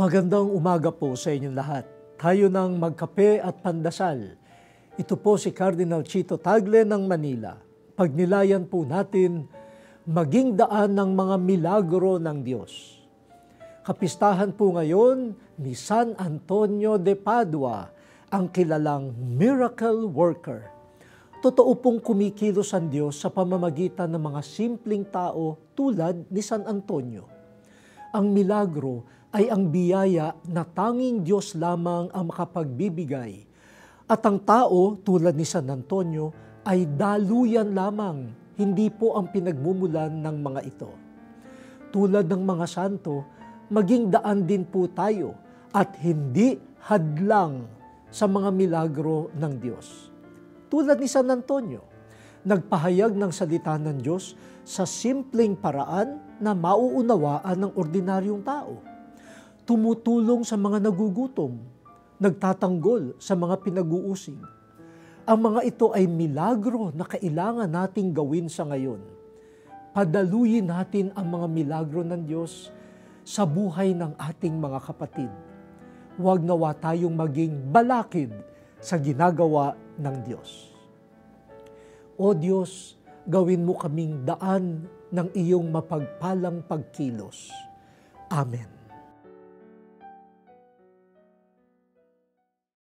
Magandang umaga po sa inyong lahat. Tayo ng magkape at pandasal. Ito po si Cardinal Chito Tagle ng Manila. Pagnilayan po natin maging daan ng mga milagro ng Diyos. Kapistahan po ngayon ni San Antonio de Padua, ang kilalang miracle worker. Totoo pong kumikilos ang Diyos sa pamamagitan ng mga simpleng tao tulad ni San Antonio. Ang milagro ay ang biyaya na tanging Diyos lamang ang makapagbibigay. At ang tao tulad ni San Antonio ay daluyan lamang, hindi po ang pinagmumulan ng mga ito. Tulad ng mga santo, maging daan din po tayo at hindi hadlang sa mga milagro ng Diyos. Tulad ni San Antonio, nagpahayag ng salita ng Diyos sa simpleng paraan na mauunawaan ng ordinaryong tao. Tumutulong sa mga nagugutom, nagtatanggol sa mga pinag-uusig. Ang mga ito ay milagro na kailangan nating gawin sa ngayon. Padaluyin natin ang mga milagro ng Diyos sa buhay ng ating mga kapatid. Huwag nawa tayong maging balakid sa ginagawa ng Diyos. O Diyos, gawin mo kaming daan ng iyong mapagpalang pagkilos. Amen.